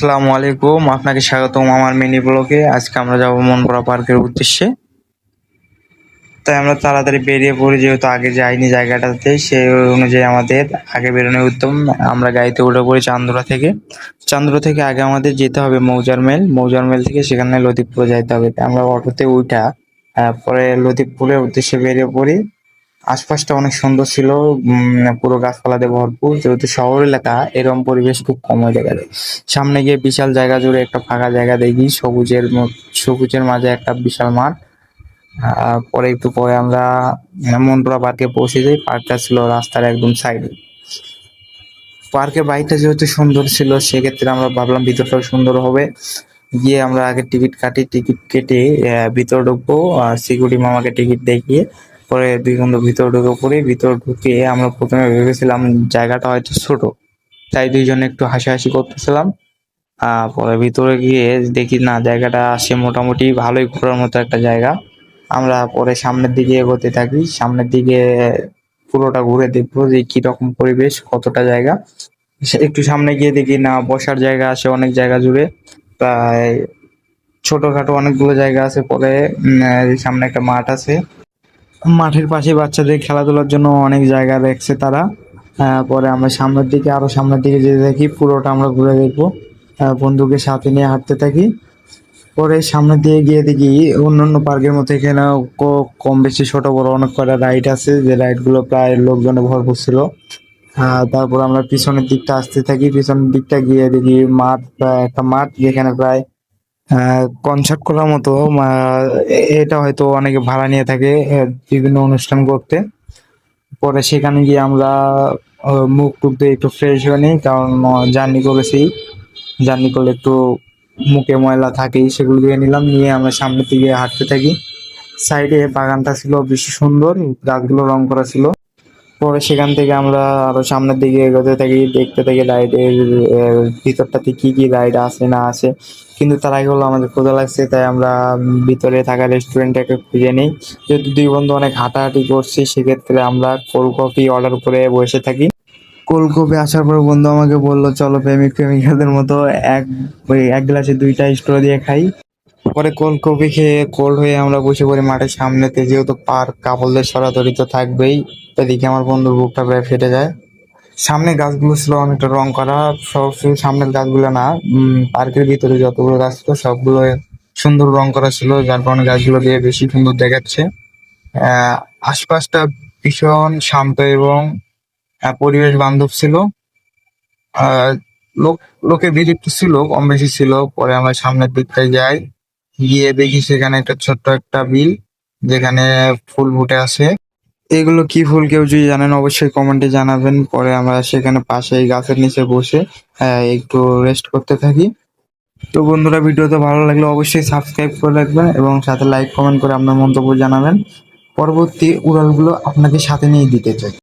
আসসালামু আলাইকুম, আপনাকে স্বাগতম আমার মিনি ব্লগে আজকে আমরা যাব মনপুরা পার্কের উদ্দেশ্যে। তাই আমরা তাড়াতাড়ি বেরিয়ে পড়ি, যেহেতু আগে যাইনি জায়গাটাতে, সেই অনুযায়ী আমাদের আগে বেরোনোর উত্তম। আমরা গাড়িতে উঠে পড়ি চান্দুরা থেকে। চান্দুরা থেকে আগে আমাদের যেতে হবে মৌজার মেল। মৌজার মেল থেকে সেখানে লতিফপুরে যাইতে হবে। আমরা অটোতে উঠা পরে লতিফপুরের উদ্দেশ্যে বেরিয়ে পড়ি। আশপাশটা অনেক সুন্দর ছিল উম, পুরো গাছপালা দিয়ে ভরপুর যেহেতু শহর এলাকা এরকম পরিবেশ খুব কম দেখা যায় সামনে গিয়ে বিশাল জায়গা জুড়ে একটা ফাঁকা জায়গা দেখি সবুজের সবুজের মাঝে একটা বিশাল মাঠ। পরে একটু পরে আমরা মনপুরা পার্কে পৌঁছে যাই পার্কটা ছিল রাস্তার একদম সাইডে। পার্কের বাইকটা যেহেতু সুন্দর ছিল সেক্ষেত্রে আমরা ভাবলাম ভিতরটাও সুন্দর হবে। গিয়ে আমরা আগে টিকিট কাটি টিকিট কেটে ভিতর ঢুকবো সিকিউরিটি মামাকে টিকিট দেখিয়ে পরে দুই বন্ধু ভিতর ঢুকে পড়ি, ভিতর ঢুকে আমরা প্রথমে ভেবেছিলাম জায়গাটা হয়তো ছোট। তাই দুইজনে একটু হাসাহাসি করতেছিলাম। পরে ভিতরে গিয়ে দেখি, না, জায়গাটা আসে মোটামুটি ভালোই ঘোরার মতো একটা জায়গা। আমরা পরে সামনের দিকে এগোতে থাকি। সামনের দিকে পুরোটা ঘুরে দেখব যে কি রকম পরিবেশ, কতটা জায়গা। একটু সামনে গিয়ে দেখি, না, বসার জায়গা আছে অনেক জায়গা জুড়ে। প্রায় ছোটখাটো অনেকগুলো জায়গা আছে পরে। সামনে একটা মাঠ আছে। মাঠের পাশে বাচ্চাদের খেলাধুলার জন্য অনেক জায়গা রাখছে তারা। পরে আমরা সামনের দিকে, আরও সামনের দিকে যেতে থাকি, পুরোটা আমরা ঘুরে দেখব। বন্ধুকে সাথে নিয়ে হাঁটতে থাকি। পরে সামনের দিকে গিয়ে দেখি অন্যান্য পার্কের মতো এখানে কম বেশি ছোট বড় অনেক কটা রাইড আছে, যে রাইডগুলো প্রায় লোকজনে ভরপুর ছিল। তারপর আমরা পিছনের দিকটা আসতে থাকি। পিছনের দিকটা গিয়ে দেখি মাঠ একটা মাঠ যেখানে প্রায় কনসার্ট করার মতো এটা হয়তো অনেকে ভাড়া নিয়ে থাকে বিভিন্ন অনুষ্ঠান করতে। পরে সেখানে গিয়ে আমরা মুখ টুক দিয়ে একটু ফ্রেশ হয়ে নিই, কারণ জার্নি করেছি। জার্নি করলে একটু মুখে ময়লা থাকেই, সেগুলো দিয়ে নিলাম, নিয়ে আমরা সামনের দিকে হাঁটতে থাকি। সাইডে বাগানটা ছিল বেশি সুন্দর, গাছগুলো রং করা ছিল। পরে সেখান থেকে আমরা আরও সামনের দিকে এগোতে থাকি, দেখতে থাকি রাইডের ভিতরটাতে কি কি রাইড আছে, না আছে। কিন্তু তার আগে হলো আমাদের ক্ষুধা লাগছে, তাই আমরা ভিতরে থাকা রেস্টুরেন্টটাকে খুঁজে নিই। যেহেতু দুই বন্ধু অনেক হাঁটাহাঁটি করছি, সেক্ষেত্রে আমরা কোল্ড কফি অর্ডার করে বসে থাকি। কোল্ড কফি আসার পর বন্ধু আমাকে বলল, চলো প্রেমিক প্রেমিকাদের মতো এক এক গ্লাসে দুইটা স্ট্র দিয়ে খাই। পরে কোল্ড কফি খেয়ে কোল্ড হয়ে আমরা বসে পড়ি মাঠের সামনেতে, যেহেতু পার্ক কাপড়দের সরাসরি তো থাকবেই। এদিকে আমার বন্ধুর বুকটা প্রায় ফেটে যায়। সামনে গাছগুলো ছিল অনেকটা রং করা, সব সামনের গাছগুলো না পার্কের ভিতরে যতগুলো গাছ ছিল সবগুলো সুন্দর রং করা ছিল, যার কারণে গাছগুলো দিয়ে বেশি সুন্দর দেখাচ্ছে। আশপাশটা ভীষণ শান্ত এবং পরিবেশ বান্ধব ছিল। লোক, লোকের ভিড় একটু ছিল, কম বেশি ছিল, পরে আমরা সামনের দিকটায় যাই। গিয়ে দেখি সেখানে একটা ছোট্ট একটা বিল যেখানে ফুল ফুটে আছে। এগুলো কি ফুল কেউ যদি জানেন অবশ্যই কমেন্টে জানাবেন, পরে আমরা সেখানে পাশে এই গাছের নিচে বসে একটু রেস্ট করতে থাকি। তো বন্ধুরা ভিডিওতে ভালো লাগলে অবশ্যই সাবস্ক্রাইব করে রাখবেন এবং সাথে লাইক কমেন্ট করে আপনার মন্তব্য জানাবেন। পরবর্তী উড়ালগুলো আপনাকে সাথে নিয়ে দিতে চাই।